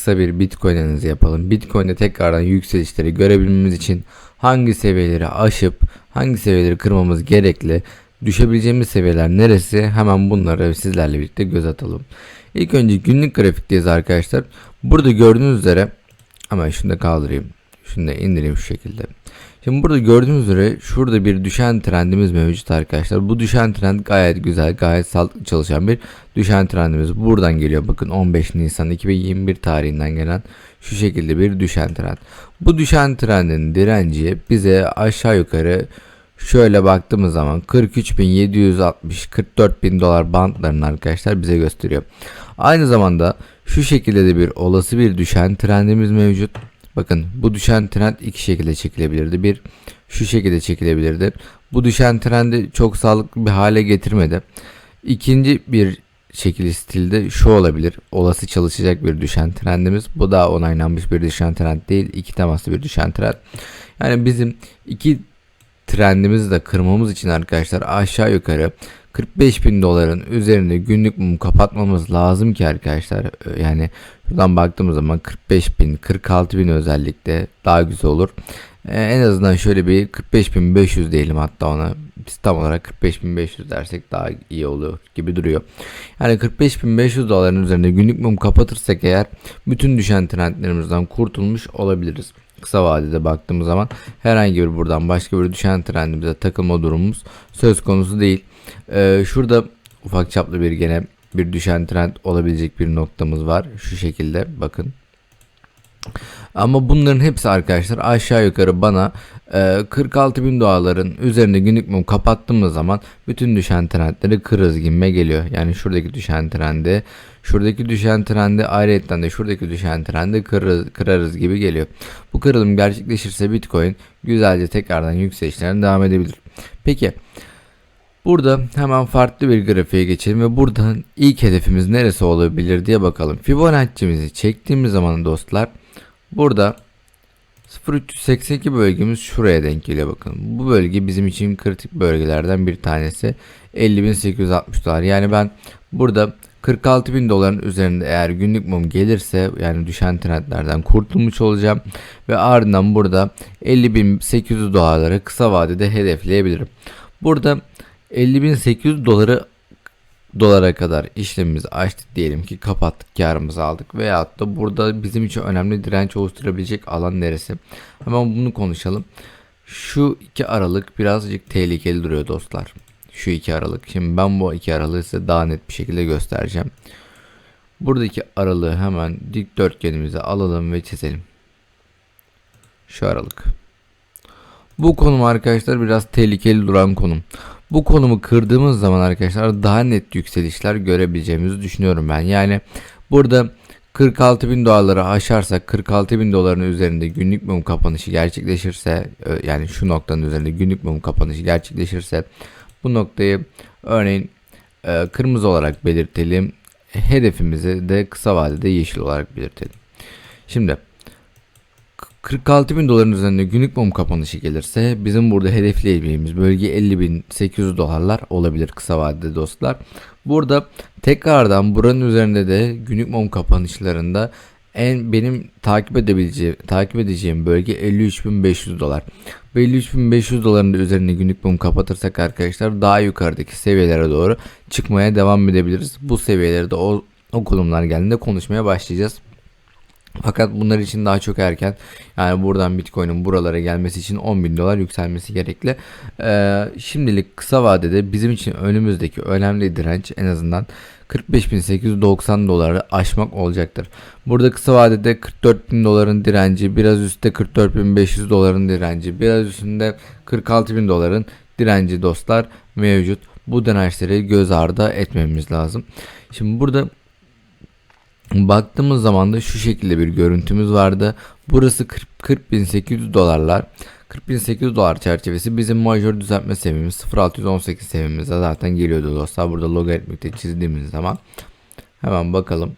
kısa bir Bitcoin analizi yapalım. Bitcoin'de tekrardan yükselişleri görebilmemiz için hangi seviyeleri aşıp hangi seviyeleri kırmamız gerekli, düşebileceğimiz seviyeler neresi hemen bunları sizlerle birlikte göz atalım. İlk önce günlük grafikteyiz arkadaşlar. Burada gördüğünüz üzere hemen şunu da kaldırayım. Şunu da indireyim şu şekilde. Şimdi burada gördüğünüz üzere şurada bir düşen trendimiz mevcut arkadaşlar. Bu düşen trend gayet güzel, gayet sağlıklı çalışan bir düşen trendimiz. Buradan geliyor bakın 15 Nisan 2021 tarihinden gelen şu şekilde bir düşen trend. Bu düşen trendin direnci bize aşağı yukarı şöyle baktığımız zaman 43.760 44.000 dolar bantlarını arkadaşlar bize gösteriyor. Aynı zamanda şu şekilde de bir olası bir düşen trendimiz mevcut. Bakın bu düşen trend iki şekilde çekilebilirdi. Bir şu şekilde çekilebilirdi. Bu düşen trendi çok sağlıklı bir hale getirmedi. İkinci bir şekil stilde şu olabilir. Olası çalışacak bir düşen trendimiz. Bu da onaylanmış bir düşen trend değil. İki temaslı bir düşen trend. Yani bizim iki trendimizi de kırmamız için arkadaşlar aşağı yukarı 45 bin doların üzerinde günlük mum kapatmamız lazım ki arkadaşlar. E, yani şuradan baktığımız zaman 45 bin 46 bin özellikle daha güzel olur. Ee, en azından şöyle bir 45 bin 500 diyelim hatta ona. Biz tam olarak 45 bin 500 dersek daha iyi olur gibi duruyor. Yani 45 bin 500 doların üzerinde günlük mum kapatırsak eğer bütün düşen trendlerimizden kurtulmuş olabiliriz. Kısa vadede baktığımız zaman herhangi bir buradan başka bir düşen trendimize takılma durumumuz söz konusu değil. Ee, şurada ufak çaplı bir gene bir düşen trend olabilecek bir noktamız var. Şu şekilde bakın. Ama bunların hepsi arkadaşlar aşağı yukarı bana e, 46 bin dolarların üzerinde günlük mum kapattığımız zaman bütün düşen trendleri kırız gibime geliyor. Yani şuradaki düşen trendi, şuradaki düşen trendi ayrıyetten de şuradaki düşen trendi kırarız, kırarız gibi geliyor. Bu kırılım gerçekleşirse Bitcoin güzelce tekrardan yükselişlerine devam edebilir. Peki Burada hemen farklı bir grafiğe geçelim ve buradan ilk hedefimiz neresi olabilir diye bakalım. Fibonacci'mizi çektiğimiz zaman dostlar burada 0382 bölgemiz şuraya denk geliyor bakın. Bu bölge bizim için kritik bölgelerden bir tanesi. 50.860 dolar. Yani ben burada 46.000 doların üzerinde eğer günlük mum gelirse yani düşen trendlerden kurtulmuş olacağım. Ve ardından burada 50.800 dolarları kısa vadede hedefleyebilirim. Burada 50.800 doları dolara kadar işlemimizi açtık. Diyelim ki kapattık karımızı aldık. Veyahut da burada bizim için önemli direnç oluşturabilecek alan neresi? Hemen bunu konuşalım. Şu iki aralık birazcık tehlikeli duruyor dostlar. Şu iki aralık. Şimdi ben bu iki aralığı size daha net bir şekilde göstereceğim. Buradaki aralığı hemen dikdörtgenimize alalım ve çizelim. Şu aralık. Bu konum arkadaşlar biraz tehlikeli duran konum bu konumu kırdığımız zaman arkadaşlar daha net yükselişler görebileceğimizi düşünüyorum ben. Yani burada 46 bin dolarları aşarsak 46 bin doların üzerinde günlük mum kapanışı gerçekleşirse e, yani şu noktanın üzerinde günlük mum kapanışı gerçekleşirse bu noktayı örneğin e, kırmızı olarak belirtelim. Hedefimizi de kısa vadede yeşil olarak belirtelim. Şimdi 46 bin doların üzerinde günlük mum kapanışı gelirse bizim burada hedefleyeceğimiz bölge 50.800 dolarlar olabilir kısa vadede dostlar. Burada tekrardan buranın üzerinde de günlük mum kapanışlarında en benim takip edebileceğim takip edeceğim bölge 53.500 dolar. 53.500 doların üzerinde günlük mum kapatırsak arkadaşlar daha yukarıdaki seviyelere doğru çıkmaya devam edebiliriz. Bu seviyelerde o, o konumlar geldiğinde konuşmaya başlayacağız. Fakat bunlar için daha çok erken. Yani buradan Bitcoin'in buralara gelmesi için 10 bin dolar yükselmesi gerekli. Ee, şimdilik kısa vadede bizim için önümüzdeki önemli direnç en azından 45.890 doları aşmak olacaktır. Burada kısa vadede 44 bin doların direnci, biraz üstte 44.500 doların direnci, biraz üstünde 46 bin doların direnci dostlar mevcut. Bu dirençleri göz ardı etmemiz lazım. Şimdi burada Baktığımız zaman da şu şekilde bir görüntümüz vardı. Burası 40, 40.800 dolarlar. 40.800 dolar çerçevesi bizim majör düzeltme seviyemiz 0618 seviyemize zaten geliyordu dostlar. Burada logaritmikte çizdiğimiz zaman hemen bakalım.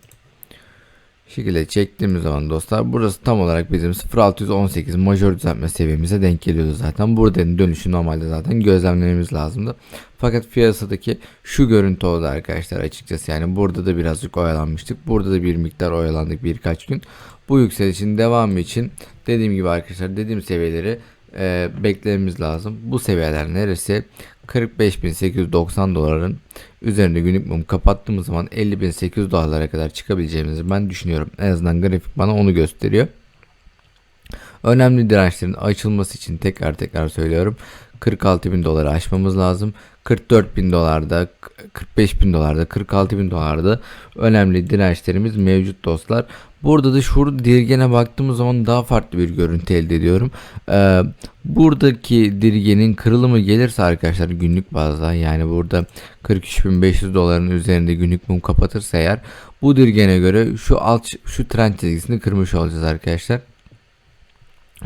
Şekilde çektiğimiz zaman dostlar burası tam olarak bizim 0618 majör düzeltme seviyemize denk geliyordu zaten. Buradaki dönüşü normalde zaten gözlemlememiz lazımdı. Fakat piyasadaki şu görüntü oldu arkadaşlar açıkçası. Yani burada da birazcık oyalanmıştık. Burada da bir miktar oyalandık birkaç gün. Bu yükselişin devamı için dediğim gibi arkadaşlar dediğim seviyeleri e, beklememiz lazım. Bu seviyeler neresi? 45.890 doların üzerinde günlük mum kapattığımız zaman 50.800 dolarlara kadar çıkabileceğimizi ben düşünüyorum. En azından grafik bana onu gösteriyor. Önemli dirençlerin açılması için tekrar tekrar söylüyorum. 46 bin doları aşmamız lazım. 44 bin dolarda, 45 bin dolarda, 46 bin dolarda önemli dirençlerimiz mevcut dostlar. Burada da şurada dirgene baktığımız zaman daha farklı bir görüntü elde ediyorum. Ee, buradaki dirgenin kırılımı gelirse arkadaşlar günlük bazda yani burada 43.500 doların üzerinde günlük mum kapatırsa eğer bu dirgene göre şu alt şu trend çizgisini kırmış olacağız arkadaşlar.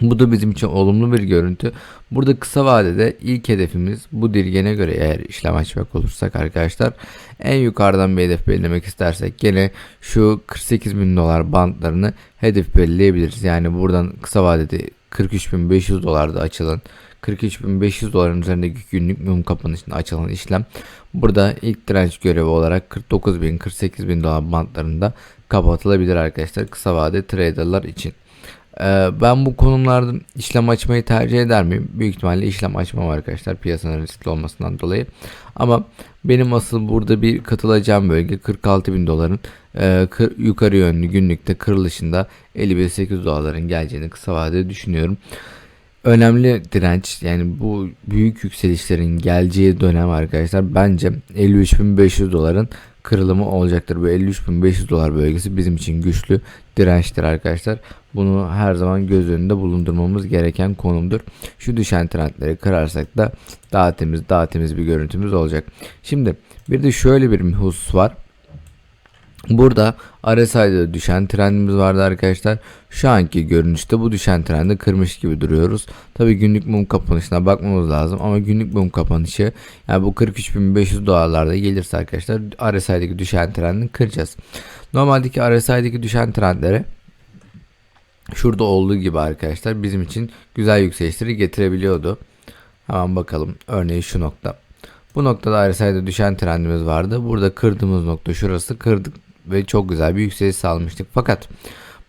Bu da bizim için olumlu bir görüntü. Burada kısa vadede ilk hedefimiz bu dirgene göre eğer işlem açmak olursak arkadaşlar en yukarıdan bir hedef belirlemek istersek gene şu 48 bin dolar bantlarını hedef belirleyebiliriz. Yani buradan kısa vadede 43.500 dolarda açılan 43.500 doların üzerindeki günlük mum kapanışında açılan işlem burada ilk direnç görevi olarak 49.000 48.000 dolar bantlarında kapatılabilir arkadaşlar kısa vade traderlar için. Ee, ben bu konumlarda işlem açmayı tercih eder miyim? Büyük ihtimalle işlem açmam arkadaşlar piyasanın riskli olmasından dolayı. Ama benim asıl burada bir katılacağım bölge 46 bin doların e, yukarı yönlü günlükte kırılışında 58 doların geleceğini kısa vadede düşünüyorum. Önemli direnç yani bu büyük yükselişlerin geleceği dönem arkadaşlar bence 53.500 doların kırılımı olacaktır. Bu 53.500 dolar bölgesi bizim için güçlü dirençtir arkadaşlar. Bunu her zaman göz önünde bulundurmamız gereken konumdur. Şu düşen trendleri kırarsak da daha temiz daha temiz bir görüntümüz olacak. Şimdi bir de şöyle bir husus var. Burada RSI'de düşen trendimiz vardı arkadaşlar. Şu anki görünüşte bu düşen trendi kırmış gibi duruyoruz. Tabi günlük mum kapanışına bakmamız lazım ama günlük mum kapanışı yani bu 43.500 dolarlarda gelirse arkadaşlar RSI'deki düşen trendi kıracağız. Normaldeki RSI'deki düşen trendlere şurada olduğu gibi arkadaşlar bizim için güzel yükselişleri getirebiliyordu. Hemen bakalım örneğin şu nokta. Bu noktada RSI'de düşen trendimiz vardı. Burada kırdığımız nokta şurası kırdık ve çok güzel bir yükseliş sağlamıştık. Fakat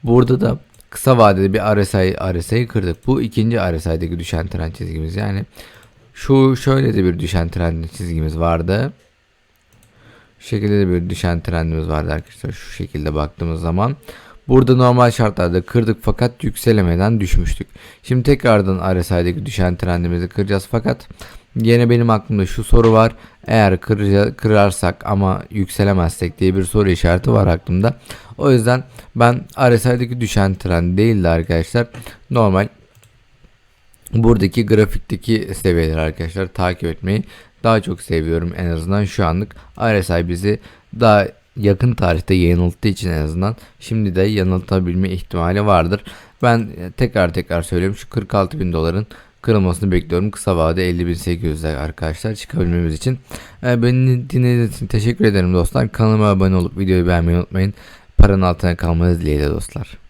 burada da kısa vadede bir RSI RSI'yi kırdık. Bu ikinci RSI'deki düşen trend çizgimiz. Yani şu şöyle de bir düşen trend çizgimiz vardı. Şu şekilde de bir düşen trendimiz vardı arkadaşlar. Şu şekilde baktığımız zaman. Burada normal şartlarda kırdık fakat yükselemeden düşmüştük. Şimdi tekrardan RSI'deki düşen trendimizi kıracağız fakat yine benim aklımda şu soru var. Eğer kırca, kırarsak ama yükselemezsek diye bir soru işareti var aklımda. O yüzden ben RSI'deki düşen trend değil de arkadaşlar normal buradaki grafikteki seviyeleri arkadaşlar takip etmeyi daha çok seviyorum en azından şu anlık RSI bizi daha yakın tarihte yanılttığı için en azından şimdi de yanıltabilme ihtimali vardır. Ben tekrar tekrar söylüyorum şu 46 bin doların kırılmasını bekliyorum. Kısa vade 50.800'de arkadaşlar çıkabilmemiz için. Ee, beni dinlediğiniz için teşekkür ederim dostlar. Kanalıma abone olup videoyu beğenmeyi unutmayın. Paranın altına kalmanız dileğiyle dostlar.